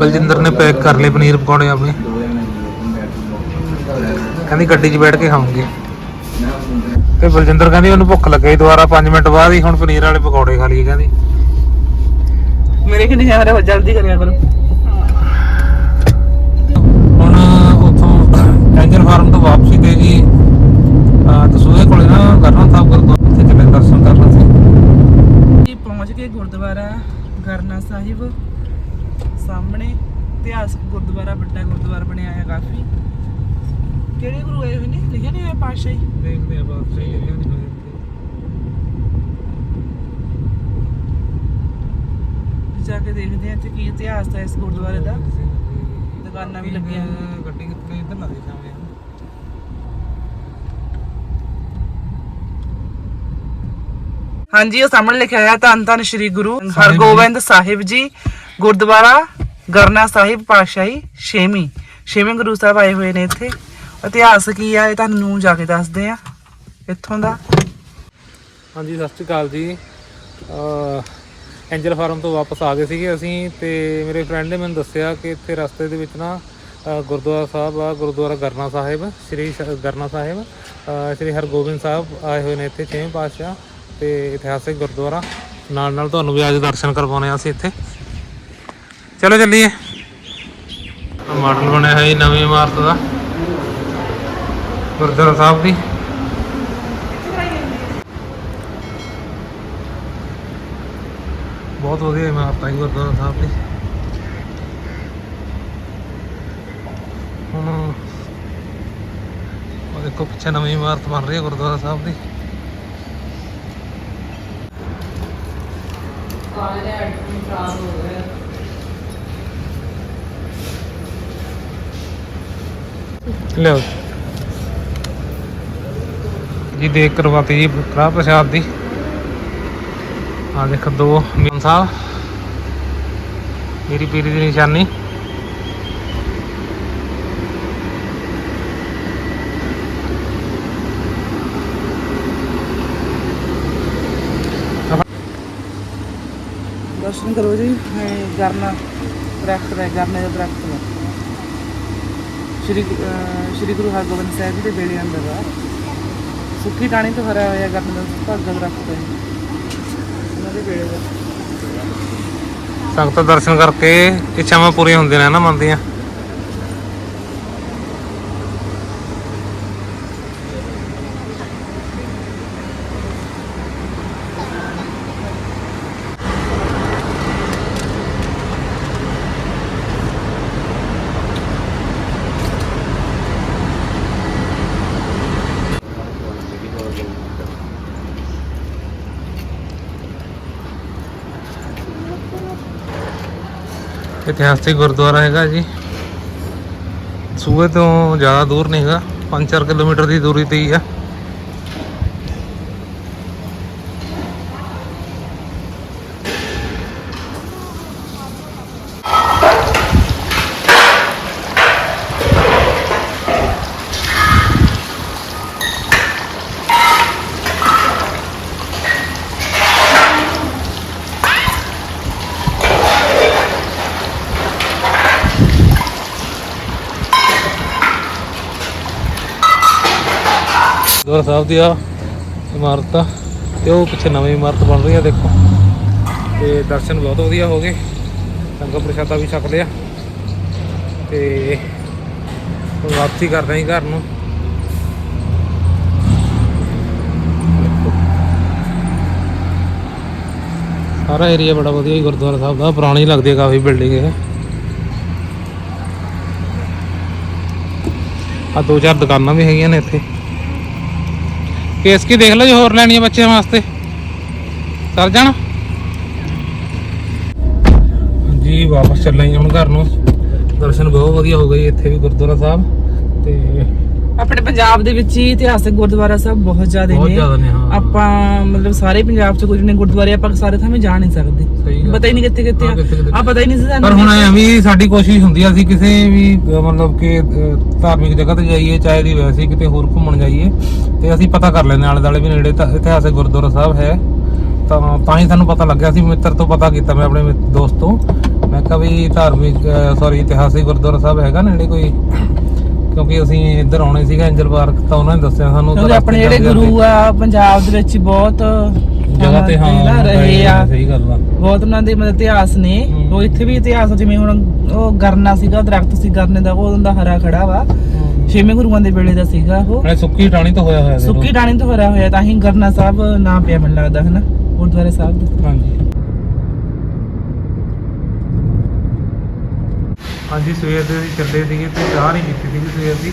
ਬਲਜਿੰਦਰ ਨੇ ਪੈਕ ਕਰ ਲਏ ਪਨੀਰ ਪਕੌੜੇ ਆਪਣੇ ਕਹਿੰਦੀ ਗੱਡੀ 'ਚ ਬੈਠ ਕੇ ਖਾਵਾਂਗੇ ਤੇ ਬਲਜਿੰਦਰ ਕਹਿੰਦੀ ਉਹਨੂੰ ਭੁੱਖ ਲੱਗੀ ਦੁਬਾਰਾ 5 ਮਿੰਟ ਬਾਅਦ ਹੀ ਹੁਣ ਪਨੀਰ ਵਾਲੇ ਪਕੌੜੇ ਖਾ ਲਈਏ ਕਹਿੰਦੀ। ਮੇਰੇ ਕਿ ਨਹੀਂ ਆ ਰਿਹਾ ਜਲਦੀ ਕਰਿਆ ਕਰੋ। ਹੁਣ ਉੱਥੋਂ ਐਂਜਲ ਫਾਰਮ ਤੋਂ ਵਾਪਸੀ ਤੇ ਜੀ ਅਹ ਦਸੂਹੇ ਕੋਲੇ ਨਾ ਸਾਹਿਬ ਗੁਰਦੁਆਰਾ ਚੱਲੇ ਦਰਸ਼ਨ ਕਰਨ ਸੀ ਜੀ ਪਹੁੰਚ ਗਏ ਗੁਰਦੁਆਰਾ ਗਰਨਾ ਸਾਹਿਬ। ਸਾਹਮਣੇ ਇਤਿਹਾਸਕ ਗੁਰਦੁਆਰਾ ਵੱਡਾ ਗੁਰਦੁਆਰਾ ਬਣਿਆ ਹੈ ਕਾਫੀ। ਕਿਹੜੇ ਗੁਰੂ ਆਏ ਹੋਏ ਨੇ? ਲਿਖਿਆ ਨਹੀਂ ਹੋਇਆ ਪਾਤਸ਼ਾਹੀ? ਦੇਖਦੇ ਆ ਬਾਤ ਸਹੀ ਲੱਗਿਆ ਨਹੀਂ ਹੋਇਆ। ਜਾ ਕੇ ਦੇਖਦੇ ਹਾਂ ਇੱਥੇ ਕੀ ਇਤਿਹਾਸ ਹੈ ਇਸ ਗੁਰਦੁਆਰੇ ਦਾ। ਦੁਕਾਨਾਂ ਵੀ ਲੱਗੀਆਂ ਹੋਈਆਂ। ਗੱਡੀ ਕਿੱਥੇ ਇੱਧਰ ਲਾ ਦੇ ਸਾਹਮਣੇ ਹਾਂਜੀ ਉਹ ਸਾਹਮਣੇ ਲਿਖਿਆ ਹੋਇਆ ਧੰਨ ਧੰਨ ਸ੍ਰੀ ਗੁਰੂ ਹਰਗੋਬਿੰਦ ਸਾਹਿਬ ਜੀ। ਗੁਰਦੁਆਰਾ ਗਰਨਾ ਸਾਹਿਬ ਪਾਤਸ਼ਾਹੀ, ਛੇਵੀਂ, ਛੇਵੇਂ ਗੁਰੂ ਸਾਹਿਬ ਆਏ ਹੋਏ ਨੇ ਇੱਥੇ। ਇਤਿਹਾਸ ਕੀ ਆ ਇਹ ਤੁਹਾਨੂੰ ਜਾ ਕੇ ਦੱਸਦੇ ਆ। ਇੱਥੋਂ ਦਾ। ਹਾਂਜੀ, ਸਤਿ ਸ਼੍ਰੀ ਅਕਾਲ ਜੀ। ਅਹ, ਐਂਜਲ ਫਾਰਮ ਤੋਂ ਵਾਪਸ ਆ ਗਏ ਸੀਗੇ ਅਸੀਂ ਤੇ ਮੇਰੇ ਫਰੈਂਡ ਨੇ ਮੈਨੂੰ ਦੱਸਿਆ ਕਿ ਇੱਥੇ ਰਸਤੇ ਦੇ ਵਿੱਚ ਨਾ ਗੁਰਦੁਆਰਾ ਸਾਹਿਬ ਆ, ਗੁਰਦੁਆਰਾ ਗਰਨਾ ਸਾਹਿਬ, ਸ੍ਰੀ ਸ਼- ਗਰਨਾ ਸਾਹਿਬ ਸ੍ਰੀ ਹਰਗੋਬਿੰਦ ਸਾਹਿਬ ਆਏ ਹੋਏ ਨੇ ਇੱਥੇ ਛੇਵੇਂ ਪਾਤਸ਼ਾਹ ਤੇ ਇਤਿਹਾਸਿਕ ਗੁਰਦੁਆਰਾ। ਨਾਲ ਨਾਲ ਤੁਹਾਨੂੰ ਵੀ ਅੱਜ ਦਰਸ਼ਨ ਕਰਵਾਉਣੇ ਆ ਅਸੀਂ ਇੱਥੇ। ਚਲੋ ਚੱਲੀਏ। ਮਾਡਲ ਬਣਿਆ ਹੈ ਜੀ ਨਵੀਂ ਇਮਾਰਤ ਦਾ। ਗੁਰਦੁਆਰਾ ਸਾਹਿਬ ਦੀ। ਬਹੁਤ ਵਧੀਆ ਇਮਾਰਤ ਹੈ ਗੁਰਦੁਆਰਾ ਸਾਹਿਬ ਦੀ। ਹੁਣ ਉਹ ਦੇਖੋ ਪਿੱਛੇ ਨਵੀਂ ਇਮਾਰਤ ਬਣ ਰਹੀ ਹੈ ਗੁਰਦੁਆਰਾ ਸਾਹਿਬ ਦੀ। ਲਿਓ ਜੀ ਦੇਖ ਕਰਵਾਤੀ ਜੀ ਕੜਾ ਪ੍ਰਸ਼ਾਦ ਦੀ। ਆ ਦੇਖ ਦੋ ਮੀਨ ਸਾਹਿਬ। ਮੇਰੀ ਪੀਰੀ ਦੀ ਨਿਸ਼ਾਨੀ। ਦਰਸ਼ਨ ਕਰੋ ਜੀ ਗਰਨਾ ਦਰਖਤ ਹੈ ਗਰਨੇ ਦਾ ਦਰਖਤ ਹੈ। ਸ਼੍ਰੀ ਸ਼੍ਰੀ ਗੁਰੂ ਹਰਗੋਬਿੰਦ ਸਾਹਿਬ ਜੀ ਦੇ ਬੇੜੇ ਅੰਦਰ ਆ। ਸੁੱਕੀ ਟਾਣੀ ਤੋਂ ਹਰਾ ਹੋਇਆ ਗਰਨੇ ਦਾ ਭਾਗਾ ਦਰਖਤ ਉਹਨਾਂ ਦੇ ਬੇੜੇ ਦਾ ਸੰਗਤ ਦਰਸ਼ਨ ਕਰਕੇ ਇੱਛਾਵਾਂ ਪੂਰੀਆਂ ਹੁੰਦੀਆਂ ਨੇ ਨਾ ਮਨ ਦੀਆਂ। ਇਤਿਹਾਸਿਕ ਗੁਰਦੁਆਰਾ ਹੈਗਾ ਜੀ। ਸੂਏ ਤੋਂ ਜ਼ਿਆਦਾ ਦੂਰ ਨਹੀਂ ਹੈਗਾ। 5-4 ਕਿਲੋਮੀਟਰ ਦੀ ਦੂਰੀ ਤੇ ਹੀ ਆ। ਗੁਰਦੁਆਰਾ ਸਾਹਿਬ ਦੀ ਆ ਇਮਾਰਤ ਆ, ਤੇ ਉਹ ਪਿੱਛੇ ਨਵੀਂ ਇਮਾਰਤ ਬਣ ਰਹੀ ਆ, ਦੇਖੋ। ਤੇ ਦਰਸ਼ਨ ਬਹੁਤ ਵਧੀਆ ਹੋ ਗਏ। ਲੰਗਰ ਪ੍ਰਸ਼ਾਦਾ ਵੀ ਛਕ ਲਿਆ। ਤੇ ਵਾਪਸੀ ਕਰਦੇ ਆਂ ਘਰ ਨੂੰ। ਸਾਰਾ ਏਰੀਆ ਬੜਾ ਵਧੀਆ ਜੀ, ਗੁਰਦੁਆਰਾ ਸਾਹਿਬ ਦਾ। ਪੁਰਾਣੀ ਲੱਗਦੀ ਹੈ ਕਾਫੀ ਬਿਲਡਿੰਗ ਹੈ ਆ ਦੋ ਚਾਰ ਦੁਕਾਨਾਂ ਵੀ ਹੈਗੀਆਂ ਨੇ ਇੱਥੇ। ਕੇਸ ਕੀ ਦੇਖ ਲਓ ਜੇ, ਹੋਰ ਲੈਣੀ ਹੈ ਬੱਚਿਆਂ ਵਾਸਤੇ। ਸਰ ਜਾਣਾ। ਜੀ, ਵਾਪਸ ਚੱਲਾਂ ਜੀ ਹੁਣ ਘਰ ਨੂੰ। ਦਰਸ਼ਨ ਬਹੁਤ ਵਧੀਆ ਹੋ ਗਏ ਇੱਥੇ ਵੀ ਗੁਰਦੁਆਰਾ ਸਾਹਿਬ ਤੇ ਆਪਣੇ ਪੰਜਾਬ ਦੇ ਵਿੱਚ ਹੀ ਇਤਿਹਾਸਕ ਗੁਰਦੁਆਰਾ ਸਾਹਿਬ ਬਹੁਤ ਜ਼ਿਆਦਾ ਬਹੁਤ ਨੇ। ਜ਼ਿਆਦਾ ਨੇ ਹਾਂ। ਆਪਾਂ ਮਤਲਬ ਸਾਰੇ ਪੰਜਾਬ ਚ ਕੁਝ ਨੇ ਗੁਰਦੁਆਰੇ ਆਪਾਂ ਸਾਰੇ ਥਾਂ ਜਾ ਨਹੀਂ ਸਕਦੇ। ਗੱਲ। ਪਤਾ ਹੀ ਨਹੀਂ ਕਿੱਥੇ ਕਿੱਥੇ ਹਾਂ, ਕਿੱਥੇ ਕਿੱਥੇ। ਆ ਪਤਾ ਹੀ ਨਹੀਂ ਸੀ ਪਰ ਹੁਣ ਐ ਵੀ ਸਾਡੀ ਕੋਸ਼ਿਸ਼ ਹੁੰਦੀ ਆ ਅਸੀਂ ਕਿਸੇ ਵੀ ਅਹ, ਮਤਲਬ ਕਿ ਅਹ, ਧਾਰਮਿਕ ਜਗ੍ਹਾ ਤੇ ਜਾਈਏ ਚਾਹੇ ਦੀ ਵੈਸੇ ਹੀ ਕਿਤੇ ਹੋਰ ਘੁੰਮਣ ਜਾਈਏ ਤੇ ਅਸੀਂ ਪਤਾ ਕਰ ਲੈਂਦੇ ਆਲੇ ਦਾਲੇ ਵੀ ਨੇੜੇ ਤਾਂ ਇਤਿਹਾਸਕ ਗੁਰਦੁਆਰਾ ਸਾਹਿਬ ਹੈ। ਤਾਂ ਤਾਂ ਹੀ ਸਾਨੂੰ ਪਤਾ ਲੱਗਿਆ ਸੀ ਮਿੱਤਰ ਤੋਂ ਪਤਾ ਕੀਤਾ ਮੈਂ ਆਪਣੇ ਮਿੱਤ- ਦੋਸਤ ਤੋਂ। ਮੈਂ ਕਿਹਾ ਵੀ ਧਾਰਮਿਕ ਸੌਰੀ ਇਤਿਹਾਸਿਕ ਗੁਰਦੁਆਰਾ ਸਾਹਿਬ ਹੈਗਾ ਨੇੜੇ ਕੋਈ? ਕਿਉਂਕਿ ਅਸੀਂ ਇੱਧਰ ਆਉਣੇ ਸੀਗਾ ਐਂਜਲ ਪਾਰਕ ਤਾਂ ਉਹਨਾਂ ਨੇ ਦੱਸਿਆ ਸਾਨੂੰ ਤਾਂ ਕਿਉਂਕਿ ਆਪਣੇ ਜਿਹੜੇ ਗੁਰੂ ਆ ਪੰਜਾਬ ਦੇ ਵਿੱਚ ਬਹੁਤ ਜਗ੍ਹਾ ਤੇ ਹਾਂ ਰਹੇ ਆ। ਸਹੀ ਗੱਲ ਆ। ਬਹੁਤ ਉਹਨਾਂ ਦੇ ਮਤਲਬ ਇਤਿਹਾਸ ਨੇ। ਉਹ ਇੱਥੇ ਵੀ ਇਤਿਹਾਸ ਜਿਵੇਂ ਹੁਣ ਉਹ ਗਰਨਾ ਸੀਗਾ ਦਰਖਤ ਸੀ ਗਰਨੇ ਦਾ ਉਹ ਉਹਦਾ ਹਰਾ ਖੜਾ ਵਾ। ਛੇਵੇਂ ਗੁਰੂਆਂ ਦੇ ਵੇਲੇ ਦਾ ਸੀਗਾ ਉਹ। ਨਾਲੇ ਸੁੱਕੀ ਟਾਣੀ ਤੋਂ ਹੋਇਆ ਹੋਇਆ। ਸੁੱਕੀ ਟਾਣੀ ਤੋਂ ਹਰਾ ਹੋਇਆ ਤਾਂ ਹੀ ਗਰਨਾ ਸਾਹਿਬ ਨਾਮ ਪਿਆ ਮੈਨੂੰ ਲੱਗਦਾ ਹੈ ਨਾ ਗੁਰਦੁਆਰੇ ਸਾਹਿਬ ਦਾ। ਹਾਂਜੀ। ਹਾਂਜੀ, ਸਵੇਰ ਦੇ ਅਸੀਂ ਚੱਲੇ ਸੀਗੇ ਤੇ ਚਾਹ ਨਹੀਂ ਪੀਤੀ ਸੀਗੀ ਸਵੇਰ ਦੀ।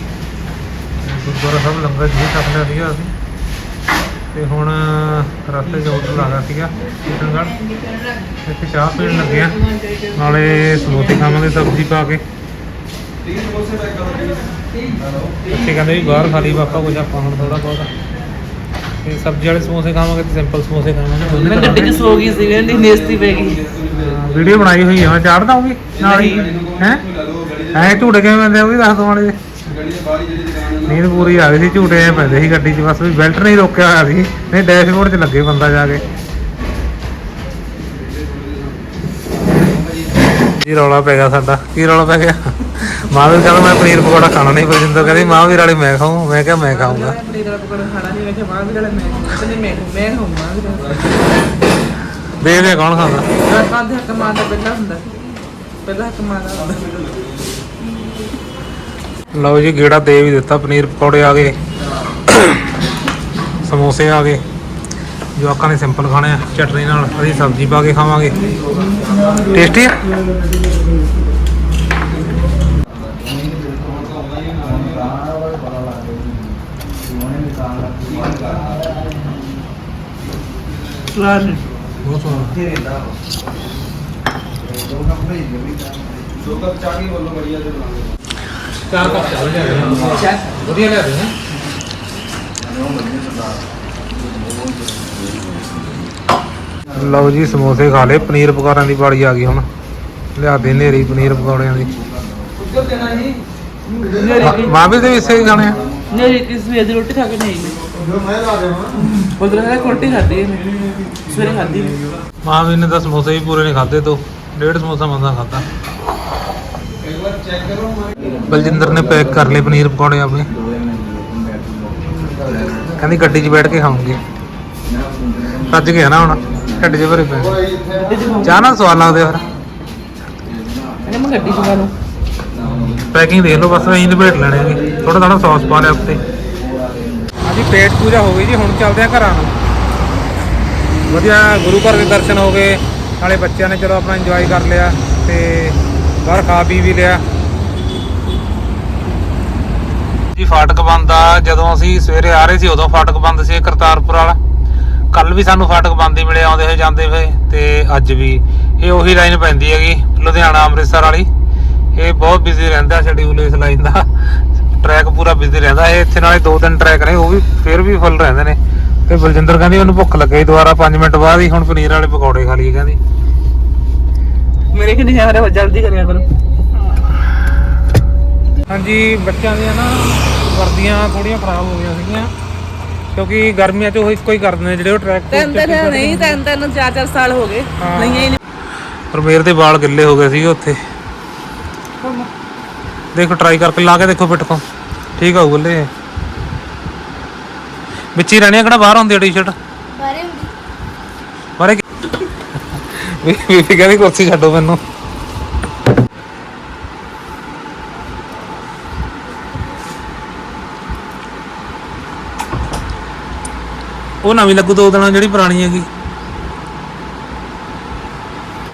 ਗੁਰਦੁਆਰਾ ਸਾਹਿਬ ਲੰਗਰ ਜੀ ਛਕ ਲਿਆ ਸੀਗਾ ਅਸੀਂ। ਤੇ ਹੁਣ ਰਸਤੇ 'ਚ ਹੋਟਲ ਆ ਸੀਗਾ ਕਿਸ਼ਨਗੜ੍ਹ ਇੱਥੇ ਚਾਹ ਪੀਣ ਲੱਗੇ ਆ ਨਾਲੇ ਸਮੋਸੇ ਖਾਵਾਂਗੇ, ਸਬਜ਼ੀ ਪਾ ਕੇ। ਇੱਥੇ ਕਹਿੰਦੇ ਵੀ ਬਾਹਰ ਖਾਲੀ ਪਾਪਾ ਕੁਝ ਆਪਾਂ ਹੁਣ ਥੋੜਾ ਬਹੁਤ। ਤੇ ਸਬਜ਼ੀ ਵਾਲੇ ਸਮੋਸੇ ਖਾਵਾਂਗੇ ਤੇ ਸਿੰਪਲ ਸਮੋਸੇ ਖਾਵਾਂਗੇ। ਮੈਂ ਗੱਡੀ 'ਚ ਸੋ ਗਈ ਸੀ ਕਹਿੰਦੀ ਨੇਸਤੀ ਪੈ ਗਈ। ਵੀਡੀਓ ਬਣਾਈ ਹੋਈ ਆ ਮੈਂ ਚਾੜ ਦਊਂਗੀ ਨਾਲ ਹੀ। ਹੈ? ਐ ਝੂਟੇ ਕਿਵੇਂ ਪੈਂਦੇ ਉਹ ਵੀ ਦੱਸ ਦੋ ਮਾੜੇ। ਨੀਂਦ ਪੂਰੀ ਆ ਗਈ ਸੀ ਝੂਟੇ ਐ ਪੈਂਦੇ ਸੀ ਗੱਡੀ 'ਚ ਬਸ ਵੀ ਬੈਲਟ ਨਹੀਂ ਰੋਕਿਆ ਹੋਇਆ ਸੀ। ਨਹੀਂ ਡੈਸ਼ਬੋਰਡ 'ਚ ਲੱਗੇ ਬੰਦਾ ਜਾ ਕੇ। ਜੀ ਰੌਲਾ ਪੈ ਗਿਆ ਸਾਡਾ? ਕੀ ਰੌਲਾ ਪੈ ਗਿਆ? ਮਾਂ ਕਹਿੰਦਾ ਮੈਂ ਪਨੀਰ ਪਕੌੜਾ ਖਾਣਾ ਨਹੀਂ ਬਲਜਿੰਦਰ ਕਹਿੰਦੀ ਮਾਂ ਵੀ ਵਾਲੇ ਮੈਂ ਖਾਊਂ ਮੈਂ ਕਿਹਾ ਮੈਂ ਖਾਊਂਗਾ। ਪਨੀਰ ਵਾਲਾ ਪਕੌੜਾ ਖਾਣਾ ਨਹੀਂ ਮੈਂ ਕਿਹਾ ਵੀ ਵਾਲਾ ਮੈਂ ਕਹਿੰਦੇ ਮੈਂ ਮੈਂ ਖਾਊਂਗਾ ਦੇਖਦੇ ਆ ਕੌਣ ਖਾਂਦਾ? ਕਾਂਦੇ ਹੱਕ ਮਾਰਦਾ ਪਹਿਲਾਂ ਹੁੰਦਾ। ਪਹਿਲਾਂ ਹੱਕ ਮਾਰਦਾ ਹੁੰਦਾ। ਲਓ ਜੀ ਗੇੜਾ ਦੇ ਵੀ ਦਿੱਤਾ ਪਨੀਰ ਪਕੌੜੇ ਆ ਗਏ। ਸਮੋਸੇ ਆ ਗਏ। ਜਵਾਕਾਂ ਨੇ ਸਿੰਪਲ ਖਾਣੇ ਆ ਚਟਨੀ ਨਾਲ ਅਸੀਂ ਸਬਜ਼ੀ ਪਾ ਕੇ ਖਾਵਾਂਗੇ। ਟੇਸਟੀ ਆ? ਸਵਾਦ ਨੇ। ਬਹੁਤ ਸਵਾਦ ਚਾਰ ਕੱਪ ਚਾਹ ਲਿਆ ਵਧੀਆ ਲਿਆ ਦੇ ਲਓ ਜੀ ਸਮੋਸੇ ਖਾ ਲਏ ਪਨੀਰ ਪਕੌੜਿਆਂ ਦੀ ਬਾੜੀ ਆ ਗਈ ਹੁਣ। ਲਿਆ ਦੇ ਨੇਰੀ ਪਨੀਰ ਪਕੌੜਿਆਂ ਦੀ। ਨੇਰੀ ਮਾਂ ਵੀ ਤੇ ਇਸੇ ਹੀ ਖਾਣੇ ਆ। ਨੇਰੀ ਕਿਸ ਦੀ ਰੋਟੀ ਖਾ ਕੇ ਨਹੀਂ ਉਧਰ ਹੈ ਕੋਟੀ ਖਾਦੀ ਹੈ ਸਵੇਰੇ ਖਾਦੀ ਮਾਂ ਵੀ ਨੇ ਤਾਂ ਸਮੋਸੇ ਵੀ ਪੂਰੇ ਨਹੀਂ ਖਾਦੇ ਤੋਂ। ਡੇਢ ਸਮੋਸਾ ਮੰਦਾ ਖਾਦਾ ਬਲਜਿੰਦਰ ਨੇ ਪੈਕ ਕਰ ਲਏ ਪਨੀਰ ਪਕੌੜੇ ਆਪਣੇ ਕਹਿੰਦੀ ਗੱਡੀ 'ਚ ਬੈਠ ਕੇ ਖਾਵਾਂਗੇ। ਰੱਜ ਗਿਆ ਨਾ ਹੁਣ ਢਿੱਡ 'ਚ ਭਰੇ ਪਏ। ਚਾਹ ਨਾਲ ਸਵਾਦ ਲੱਗਦੇ ਫਿਰ। ਇਹਨੇ ਮੈਂ ਗੱਡੀ ਚੁਕਾ ਲੂੰ ਪੈਕਿੰਗ ਦੇਖ ਲਓ ਬਸ ਐਂ ਨਿਬੇੜ ਲੈਣੇ ਥੋੜਾ ਥੋੜਾ ਸੌਸ ਪਾ ਲਿਆ ਉੱਤੇ। ਹਾਂਜੀ ਪੇਟ ਪੂਜਾ ਹੋ ਗਈ ਜੀ, ਹੁਣ ਚੱਲਦੇ ਆ ਘਰਾਂ ਨੂੰ। ਵਧੀਆ ਗੁਰੂ ਘਰ ਦੇ ਦਰਸ਼ਨ ਹੋ ਗਏ, ਨਾਲੇ ਬੱਚਿਆਂ ਨੇ ਚਲੋ ਆਪਣਾ ਇੰਜੋਏ ਕਰ ਲਿਆ ਤੇ ਬਾਹਰ ਖਾ ਪੀ ਵੀ ਲਿਆ। ਜੀ, ਫਾਟਕ ਬੰਦ ਆ, ਜਦੋਂ ਅਸੀਂ ਸਵੇਰੇ ਆ ਰਹੇ ਸੀ, ਉਦੋਂ ਫਾਟਕ ਬੰਦ ਸੀ ਕਰਤਾਰਪੁਰ ਵਾਲਾ। ਕੱਲ ਵੀ ਸਾਨੂੰ ਫਾਟਕ ਬੰਦ ਹੀ ਮਿਲੇ, ਆਉਂਦੇ ਹੋਏ, ਜਾਂਦੇ ਹੋਏ, ਤੇ ਅੱਜ ਵੀ। ਇਹ ਉਹੀ ਲਾਈਨ ਪੈਂਦੀ ਹੈਗੀ, ਲੁਧਿਆਣਾ, ਅੰਮ੍ਰਿਤਸਰ ਵਾਲੀ। ਇਹ ਬਹੁਤ ਬਿਜ਼ੀ ਰਹਿੰਦਾ ਸ਼ਡਿਊਲ ਇਸ ਲਾਈਨ ਦਾ। ਟਰੈਕ ਪੂਰਾ ਬਿਜ਼ੀ ਰਹਿੰਦਾ। ਇਹ ਇੱਥੇ ਨਾਲੇ ਦੋ ਤਿੰਨ ਟਰੈਕ ਨੇ ਉਹ ਵੀ ਫਿਰ ਵੀ ਫੁੱਲ ਰਹਿੰਦੇ ਨੇ। ਤੇ ਬਲਜਿੰਦਰ ਕਹਿੰਦੀ ਉਹਨੂੰ ਭੁੱਖ ਲੱਗੀ ਦੁਬਾਰਾ 5 ਮਿੰਟ ਬਾਅਦ ਹੀ ਹੁਣ ਪਨੀਰ ਵਾਲੇ ਪਕੌੜੇ ਖਾ ਲਈਏ ਕਹਿੰਦੀ। ਮੇਰੇ ਕਿ ਨਹੀਂ ਆ ਰਿਹਾ ਜਲਦੀ ਕਰਿਆ ਕਰੋ। ਹਾਂਜੀ ਬੱਚਿਆਂ ਦੀਆਂ ਨਾ ਵਰਦੀਆਂ ਥੋੜੀਆਂ ਖਰਾਬ ਹੋ ਗਈਆਂ ਸੀਗੀਆਂ ਕਿਉਂਕਿ ਗਰਮੀਆਂ 'ਚ ਉਹ ਇੱਕੋ ਹੀ ਕਰਦੇ ਨੇ ਜਿਹੜੇ ਉਹ ਟਰੈਕ ਤਿੰਨ ਨਹੀਂ ਤਿੰਨ ਤਿੰਨ ਚਾਰ ਚਾਰ ਸਾਲ ਹੋ ਗਏ। ਹਾਂ। ਨਹੀਂ ਹੀ ਨਹੀਂ। ਪਰ ਮੇਰੇ ਤੇ ਵਾਲ ਗਿੱਲੇ ਹੋ ਗਏ ਸੀਗੇ ਉੱਥੇ। ਦੇਖੋ ਟਰਾਈ ਕਰਕੇ ਲਾ ਕੇ ਦੇਖੋ ਤੋਂ। ਠੀਕ ਆਊ ਗੱਲੇ ਵਿੱਚ ਹੀ ਰਹਿਣੀ ਆ, ਕਿਹੜਾ ਬਾਹਰ ਹੁੰਦੀ ਆ ਟੀ-ਸ਼ਰਟ ਬਾਰੇ ਹੁੰਦੀ। ਬਾਰੇ ਵੀ ਵੀ ਕਹਿੰਦੀ ਕੁਰਸੀ ਛੱਡੋ ਮੈਨੂੰ। ਉਹ ਨਵੀਂ ਲੱਗੂ ਦੋ ਦਿਨਾਂ ਜਿਹੜੀ ਪੁਰਾਣੀ ਹੈਗੀ।